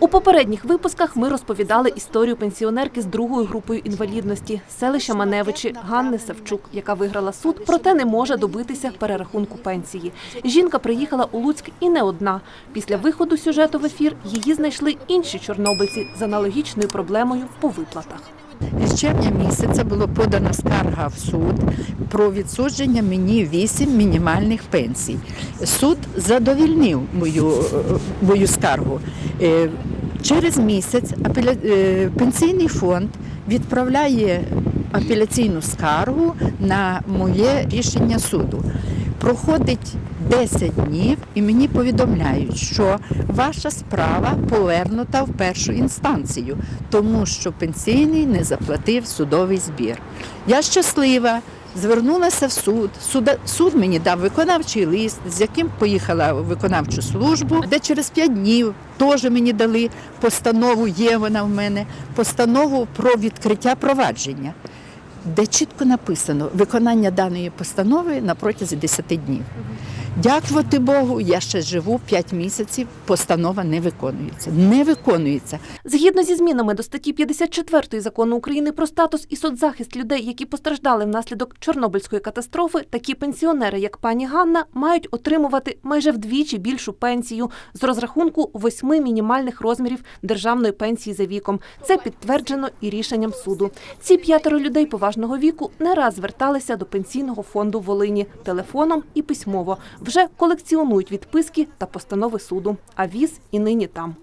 У попередніх випусках ми розповідали історію пенсіонерки з другою групою інвалідності селища Маневичі Ганни Савчук, яка виграла суд, проте не може добитися перерахунку пенсії. Жінка приїхала у Луцьк і не одна. Після виходу сюжету в ефір її знайшли інші чорнобильці з аналогічною проблемою по виплатах. З червня місяця було подано скарга в суд про відсудження мені 8 мінімальних пенсій. Суд задовільнив мою, мою скаргу. Е, Через місяць апеля... е, пенсійний фонд відправляє апеляційну скаргу на моє рішення суду. Проходить 10 днів і мені повідомляють, що ваша справа повернута в першу інстанцію, тому що пенсійний не заплатив судовий збір. Я щаслива. Звернулася в суд. Суда- Суд мені дав виконавчий лист, з яким поїхала в виконавчу службу, де через 5 днів теж мені дали постанову, є вона в мене, постанову про відкриття провадження, де чітко написано виконання даної постанови на протязі 10 днів. Дякувати Богу, я ще живу 5 місяців, постанова не виконується. Не виконується. Згідно зі змінами до статті 54 закону України про статус і соцзахист людей, які постраждали внаслідок Чорнобильської катастрофи, такі пенсіонери, як пані Ганна, мають отримувати майже вдвічі більшу пенсію з розрахунку восьми мінімальних розмірів державної пенсії за віком. Це підтверджено і рішенням суду. Ці п'ятеро людей поважного віку не раз зверталися до пенсійного фонду Волині телефоном і письмово. Вже колекціонують відписки та постанови суду. А віз і нині там.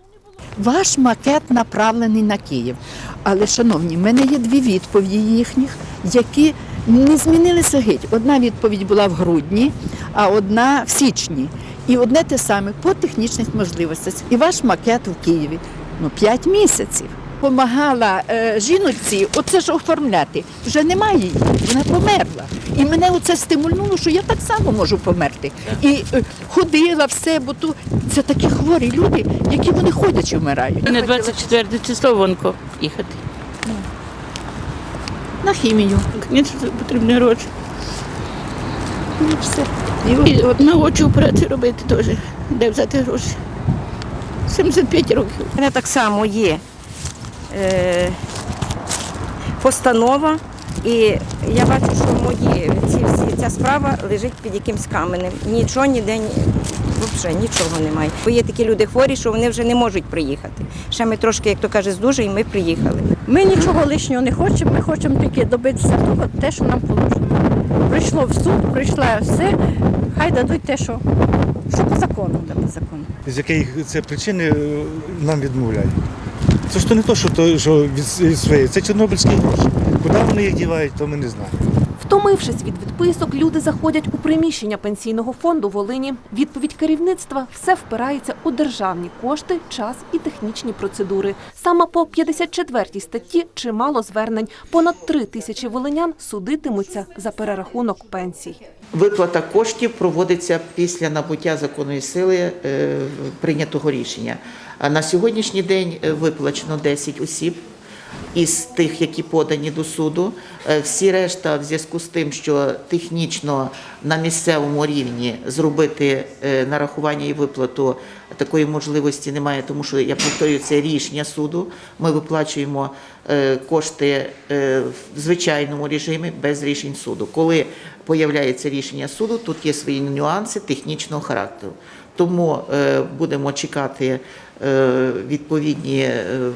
Ваш макет направлений на Київ. Але, шановні, в мене є дві відповіді їхніх, які не змінилися геть. Одна відповідь була в грудні, а одна в січні. І одне те саме по технічних можливостях. І ваш макет в Києві. Ну, 5 місяців. Помагала е, жіночці оце ж оформляти. Вже немає її, вона померла. І мене оце стимульнуло, що я так само можу померти. І е, ходила все, бо то це такі хворі люди, які вони ходячи вмирають. На 24 число вонко їхати. На хімію. Звісно, потрібні гроші. Ну, все. І от на очі операцію робити теж. Де взяти гроші? 75 років. У мене так само є постанова, і я бачу, що мої ці всі ця справа лежить під якимсь каменем. Нічого ніде ні, взагалі нічого немає. Бо є такі люди хворі, що вони вже не можуть приїхати. Ще ми трошки, як то каже, здужуємо, і ми приїхали. Ми нічого лишнього не хочемо, ми хочемо тільки добитися того, те, що нам положено. Прийшло в суд, прийшло все, хай дадуть те, що, що по закону. Та по закону. з якої це причини е, нам відмовляють. Це ж то не то, що, то, що від, своєї, це чорнобильські гроші. Куди вони їх дівають, то ми не знаємо. Втомившись від відписок, люди заходять у приміщення пенсійного фонду Волині. Відповідь керівництва все впирається у державні кошти, час і технічні процедури. Саме по 54 статті чимало звернень. Понад три тисячі волинян судитимуться за перерахунок пенсій. Виплата коштів проводиться після набуття законної сили е, прийнятого рішення. А на сьогоднішній день е, виплачено 10 осіб із тих, які подані до суду. Е, Всі решта, в зв'язку з тим, що технічно на місцевому рівні зробити е, нарахування і виплату такої можливості немає, тому що я повторюю, це рішення суду. Ми виплачуємо е, кошти в звичайному режимі без рішень суду. Коли появляється рішення суду, тут є свої нюанси технічного характеру. Тому будемо чекати відповідні е,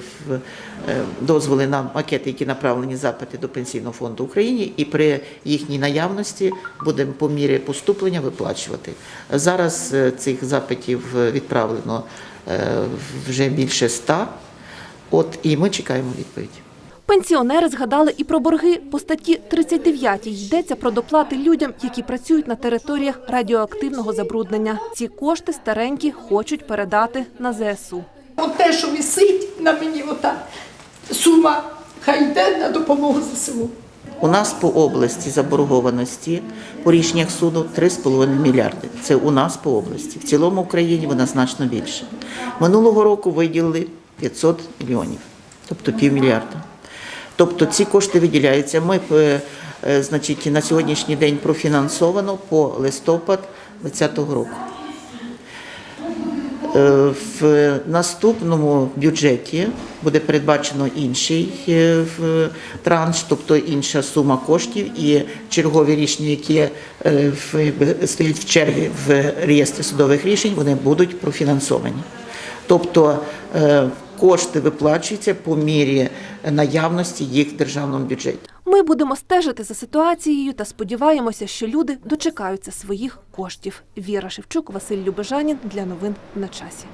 в- е, на макети, які направлені запити до Пенсійного фонду України, і при їхній наявності будемо по мірі поступлення виплачувати. Зараз е, цих запитів е, відправлено е, вже більше ста. От і ми чекаємо відповідь. Пенсіонери згадали і про борги по статті 39. Йдеться про доплати людям, які працюють на територіях радіоактивного забруднення. Ці кошти старенькі хочуть передати на ЗСУ. От те, що висить на мені, ота сума, хай йде на допомогу ЗСУ. У нас по області заборгованості по рішеннях суду 3,5 мільярди. Це у нас по області. В цілому Україні вона значно більше. Минулого року виділили 500 мільйонів, тобто півмільярда. Тобто ці кошти виділяються. Ми е, е, значить, на сьогоднішній день профінансовано по листопад 2020 року. Е, В наступному бюджеті буде передбачено інший е, транш, тобто інша сума коштів і чергові рішення, які е, стоять в черзі в реєстрі судових рішень, вони будуть профінансовані. Тобто кошти виплачуються по мірі наявності їх в державному бюджеті. Ми будемо стежити за ситуацією та сподіваємося, що люди дочекаються своїх коштів. Віра Шевчук, Василь Любежанін для новин на часі.